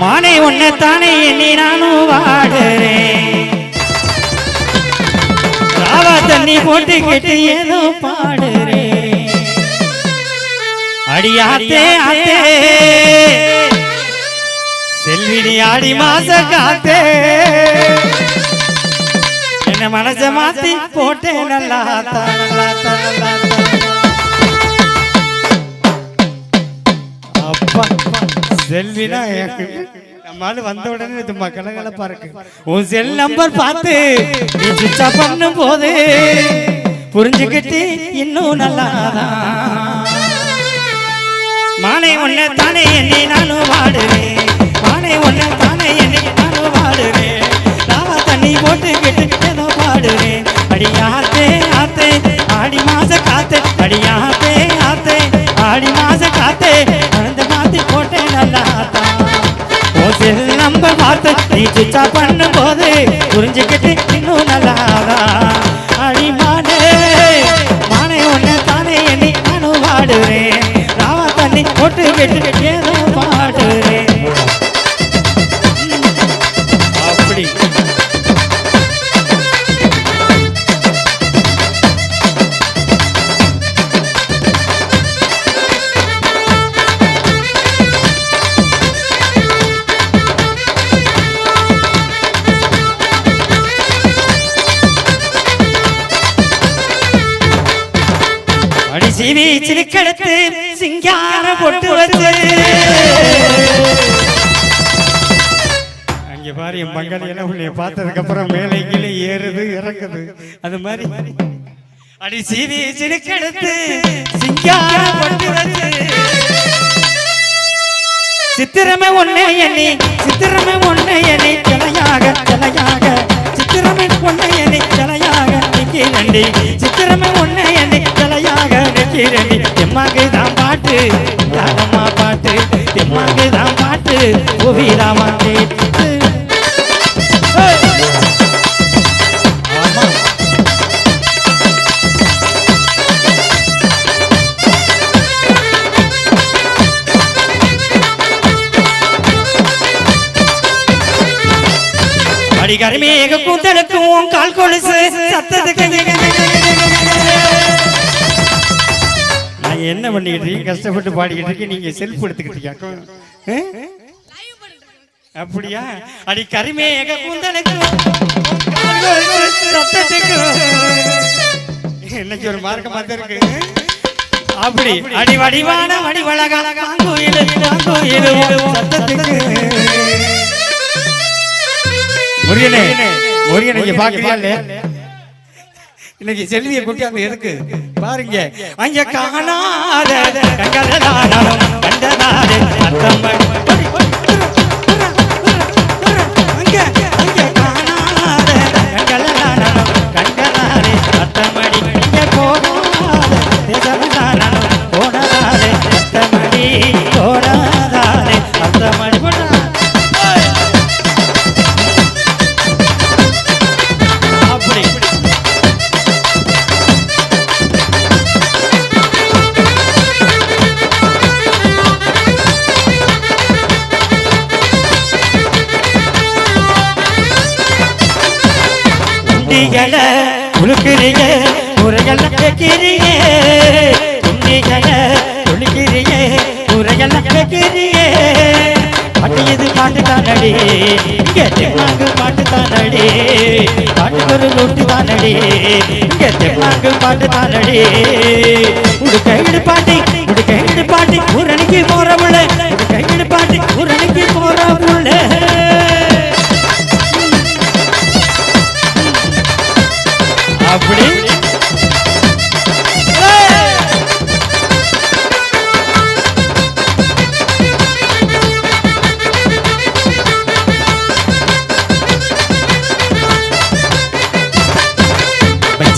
மானே உன்னை தானே எண்ணி நானும் வாடுறேன். ராவா தண்ணி போட்டு கேட்டு ஏதோ பாடுறேன். அடியாத்தே ஆத்தே செல்வினி ஆடி மாச காத்தே. என்ன மனச மாத்தி போட்டேன் நல்லா ஆத்தா, நல்லா ஆத்தா, நல்லா ஆத்தா. அப்பா. செல்வினா நம்மால வந்த உடனே சும்மா கலகலப்பா இருக்கு. உன் செல் நம்பர் பார்த்து நீ சுவிட்ச் ஆஃப் பண்ணும் போது புரிஞ்சுக்கிட்டு இன்னும் நல்லாதான். மானை உன்னை தானே எண்ணி நானும் வாடுறேன் மானை உன்னை தானே எண்ணி நானும் வாடுறேன் ராவா தண்ணி போட்டு கேட்டு ஏதோ பாடுறேன் அடியாத்தே ஆத்தே ஆடி மாச காத்தே. அடியாத்தே ஆத்தே ஆடி மாச காத்தே. பார்த்து நீ சுவிட்சா பண்ணும் போது புரிஞ்சுக்கிட்டு இன்னும் நல்லாதான் அடிமானே மானை உன்னை தானே எண்ணி நானும் வாடுறேன் ராவா தண்ணி போட்டு கேட்டு ஏதோ அடி சீவி சிரிக்கெடுத்து சிங்கார பொட்டு வச்சு அங்க பாரு என் பங்காளி எல்லாம் உன்னைய பார்த்ததுக்கு அப்புறம் மேலே கீழே ஏறுது இறங்குது. அது மாதிரி. அடி சீவி சிரிக்கெடுத்து சிங்கார பொட்டு வச்சு சித்திரமே ஒன்னே எண்ணி சித்திரமே ஒன்னே எண்ணி தலையாக தலையாக சித்திரமே ஒன்னே எண்ணி தலையாக நிக்கிறண்டி சித்திரமே ஒன்னே எண்ணி தலையாக நிக்கிறண்டி எம்மாக்கு தான் பாட்டு யாரம்மா பாட்டு? எம்மாக்கு தான் பாட்டு புவிராமா கேட்டு. ஆமா அடி கருமேக கால் கொலுசு சத்தத்துக்கு என்ன பண்ணிக்கிட்டு இருக்கேன் கஷ்டப்பட்டு பாடிக்கிட்டு இருக்கேன் நீங்க செல்ஃப் எடுத்துக்கிட்டு இருக்கீங்க அப்படியா? அடி கொலுசு சத்தத்துக்கும் இன்னைக்கு ஒரு மார்க்கமா தான் இருக்கு? அப்படி. அடி வடிவான சத்தத்துக்கு. முருகனே முருகன் இங்க பாக்குறியா இல்லையா இன்னைக்கு செல்வியை கூட்டி அங்க எதுக்கு பாருங்க. அங்க காணாத கங்கததானம் கண்டதாதே உண்டிகள உழுக்கிறீங்க உரையெல்லாம் கேட்கிறீங்க உண்டிகள உழுக்கிறீங்க உரையெல்லாம் கேட்கிறீங்க பாட்டு இது பாட்டு தானடி இங்க தென்னாங்கு பாட்டு தானடி பாட்டு ஒரு நூட்டு தானடி இங்க தென்னாங்கு பாட்டு தானடி உடுக்க இடுப்பாட்டி உடுக்க இடுப்பாட்டி ஊரணிக்கு போறவுள்ள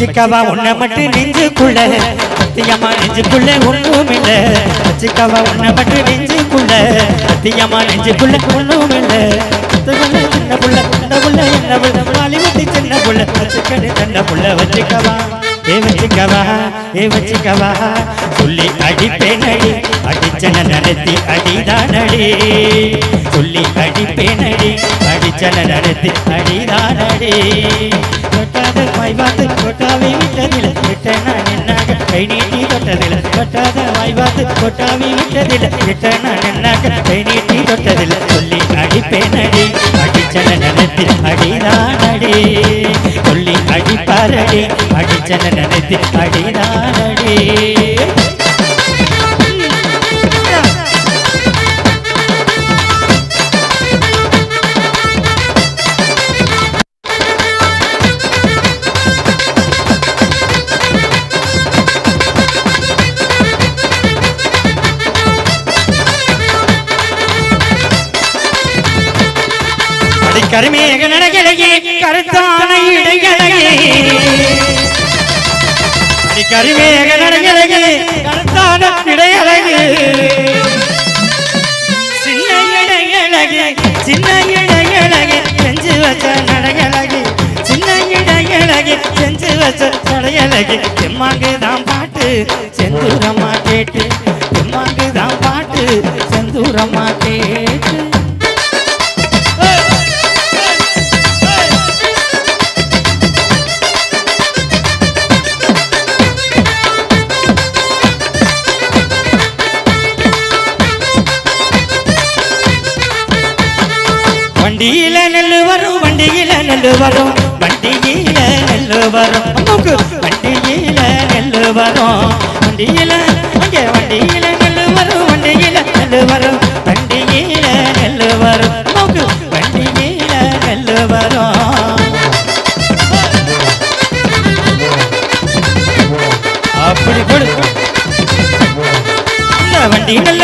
வச்சுக்கவா உன்னை மட்டும் நெஞ்சுக்குள்ள? சத்தியமா நெஞ்சுக்குள்ள ஒன்றும் இல்ல வச்சுக்கவா உன்னை மட்டும் நெஞ்சுக்குள்ள? சத்தியமா நெஞ்சுக்குள்ள ஒன்றும் இல்ல சின்ன புள்ள சின்ன புள்ள என்ன புள்ள? வாலிபத்தி சின்ன புள்ள. வச்சுக்கடு சின்ன புள்ள வச்சுக்கவா? ஏ வச்சுக்கவா ஏ வச்சுக்கவா? சொல்லி அடிப்பேன் அடி அடிச்சன நடத்தி அடிதானடி. சொல்லி அடிப்பேனடி அடிச்சன நடத்தி அடிதானடி. தொட்டாத வாய்வாத்து கொட்டாவி விட்டதில் விட்ட நான் கை நீட்டி தொட்டதில். தொட்டாத வாய்வாத்து கொட்டாவி விட்டதில் விட்ட நான் கை நீட்டி தொட்டதில். சொல்லி அடிச்சன நடத்தி அடிச்சன நினைத்து அடிதானடி. கருமேக நடகலகி கருத்தான இடைகலகி நீ கருவேக நடகலகி கருத்தான இடைகலகி சின்ன இடைகலகி சின்ன இடைகலகி செஞ்சு வச்ச நடகலகி சின்ன இடைகலகி செஞ்சு வச்ச நடையலகி தெம்மாங்கு தான் பாட்டு செந்தூரமா கேட்டு நெல்லு வரும் வண்டியில நெல்லு வரும் அம்மாவுக்கு வண்டியில நெல்லு வரும் வண்டியில அங்கே வண்டியில நெல்லு வரும் வண்டியில நெல்லு வரும் வண்டியில நெல்லு வரும் அம்மாவுக்கு வண்டியில நெல்லு வரும் அப்படி கொடு இந்த வண்டி நல்ல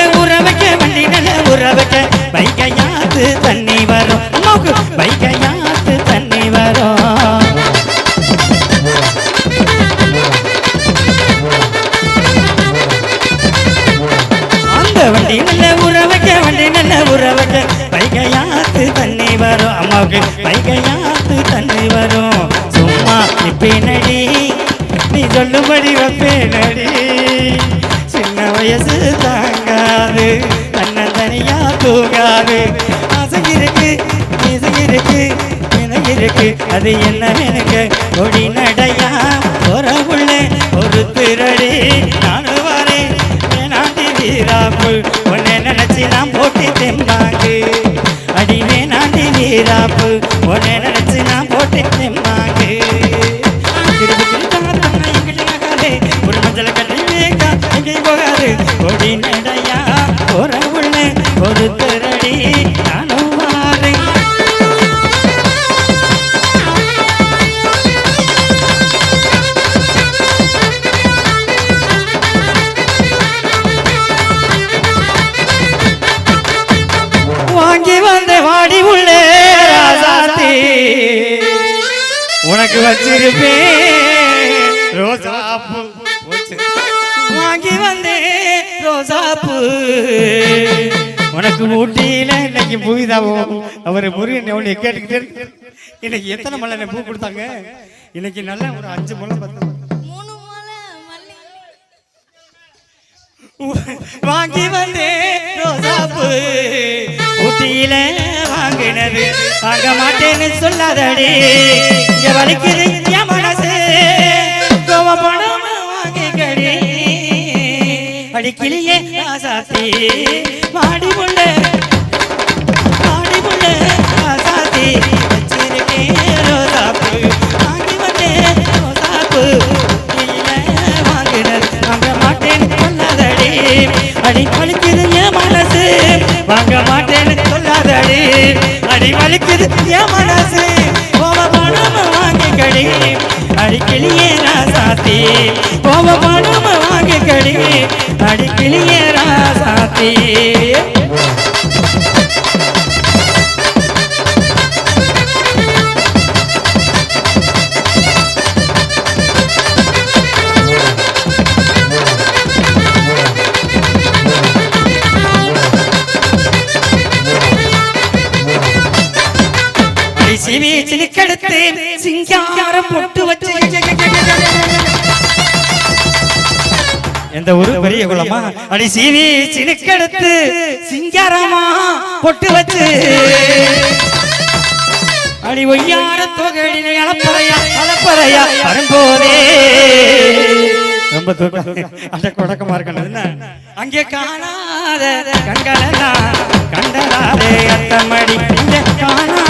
சொல்லும்படி சின்ன வயசு தாங்காது அண்ணன் தனியா தூங்காது. ஆசை இருக்கு இசை இருக்கு எனக்கு இருக்கு. அது என்ன எனக்கு ஒடி நடையா? உறவுள்ள ஒரு திரடி. நானும் வரேன் வேணாண்டி வீராப்பு உன்னை நினைச்சு நான் போட்டு தெம்பாங்கு. அடி வேணாண்டி வீராப்பு உன்னை நினைச்சு நான் போகாது கொடி நடையா ஒரு உள்ள ஒரு திரடி நானும் வாரேன் வாங்கி வந்த வாடி உள்ளே ராசாத்தி. உனக்கு வச்சிருப்பேன். ரோசாப்பூ உனக்கு ஊட்டியில இன்னைக்கு பூவிதாவும் அவர் முருகன் உன்னை கேட்டுக்கிட்டே. இன்னைக்கு எத்தனை மலை பூ கொடுத்தாங்க? இன்னைக்கு நல்ல ஒரு அஞ்சு பத்து மாலை மல்லி. வாங்கி வந்தே ரோசாப்பூ ஊட்டியில வாங்கினது வாங்க மாட்டேன்னு சொல்லாதடி. இங்க வலிக்குது என் மனசு. கோவப்படாம வாங்கிக்கடி. அடிக்கிளியே ராசாத்தி மாடி முள்ள மாடி முள்ள ராசாத்தி வச்சிருக்கேன் ரோசாப்பூ. வாங்கி வந்தேன் ரோசாப்பூ. இல்ல வாங்கினது வாங்க மாட்டேன்னு சொல்லாதடி. அடி வலிக்குது என் மனசு. வாங்க மாட்டேன்னு சொல்லாதடி. அடி வலிக்குது என் மனசு. கோபப்படாம வாங்கிக்கடி. அடிக்கிளியே ராசாத்தி கோபப்படாம வாங்கிக்கடி. அடிக்கிளியே ராசாத்தி இந்த ஒரு பெரிய குளமா? அடி சீவி சினுக்கெடுத்து சிங்காரமா பொட்டு வச்சு. அடி ஒய்யார தொகையில அளப்பறையா அளப்பறையா வரும்போதே ரொம்ப அந்த குழக்கமா இருக்கணும். அங்கே காணாத கண்களெல்லாம் கண்டதாலே அத்தமடி. காணா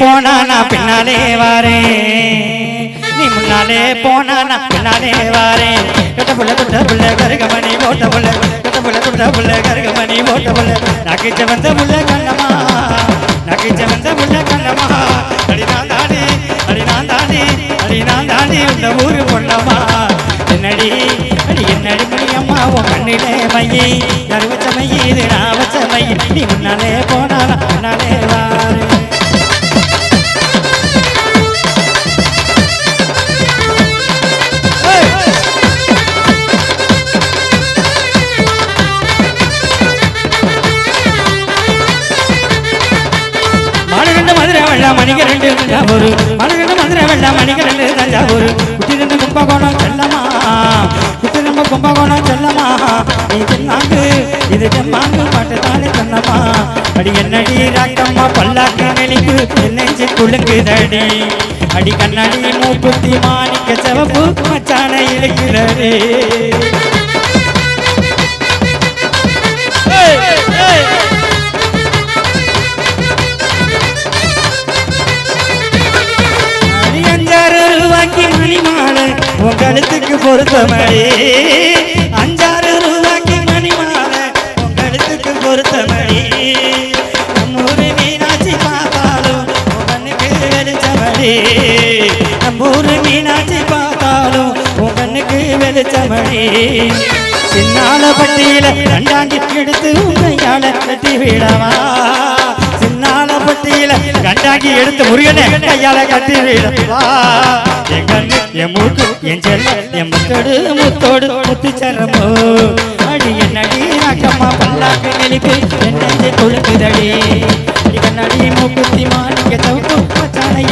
போனா நான் பின்னாலே வாரேன் நீ முன்னாலே போனா நான் பின்னாலே வாரேன் கட்ட புள்ள குட்ட புள்ள கருகமணி போட்ட புள்ள. கட்ட புள்ள குட்ட புள்ள கருகமணி போட்ட புள்ள. நகைச்ச வந்த புள்ள கண்ணமா நகைச்ச வந்த புள்ள கண்ணமா அடி நான் தாடி அடி நான் தானே அடி நான் தாடி இந்த ஊரு பொண்ணம்மா. என்னடி அடி என்னடி மணியம்மா உன் கண்ணிலே மையை. யாரு வச்ச இது நான் வச்ச மைய. நீ முன்னாலே போனா நான் பின்னாலே வா. வெள்ளம் மணிக்கு ரெண்டு தஞ்சாவூர். மலகண்ட மதுரை வெள்ளம் மணிக்கு ரெண்டு தஞ்சாவூர். குட்டி ரெண்டு கும்பகோணம் செல்லமா? குட்டி நம்ம கும்பகோணம் செல்லமா? நீ தென்னாங்கு இது தெம்மாங்கு பாட்டு தானே சொன்னமா அடி என்னடி ராக்கம்மா பல்லாக்கு நெளிப்பு என்னெஞ்சு குலுங்குதடி. அடி கண்ணாடி மூக்குத்தி மாணிக்க செவப்பு மச்சான இழுக்கிறதே பொருத்தமடி அஞ்சாறு ரூபாய்க்கு மணி மாலை உன் பொருத்தமடி நம்மூரு மீனாட்சி பார்த்தாலும் உடனுக்கு வெளிச்சமடி நம்மூரு மீனாட்சி பார்த்தாலும் உடனுக்கு வெளிச்சமடி சின்னால பட்டியல ரெண்டாங்கி எடுத்து உண்மையால கட்டி விடவா. பட்டியில கண்டாங்கி எடுத்து முருகனை கையால கட்டி என் கண்ணு என் மூக்கு என் செல்ல என் முத்தோடு முத்தோடு முத்து சரமோ அடி என்னடி பல்லாக்கு நெளிப்பு கொழுக்குதடி அடி கண்ணாடி மூக்குத்தி மாணிக்க தவுக்கு மச்சான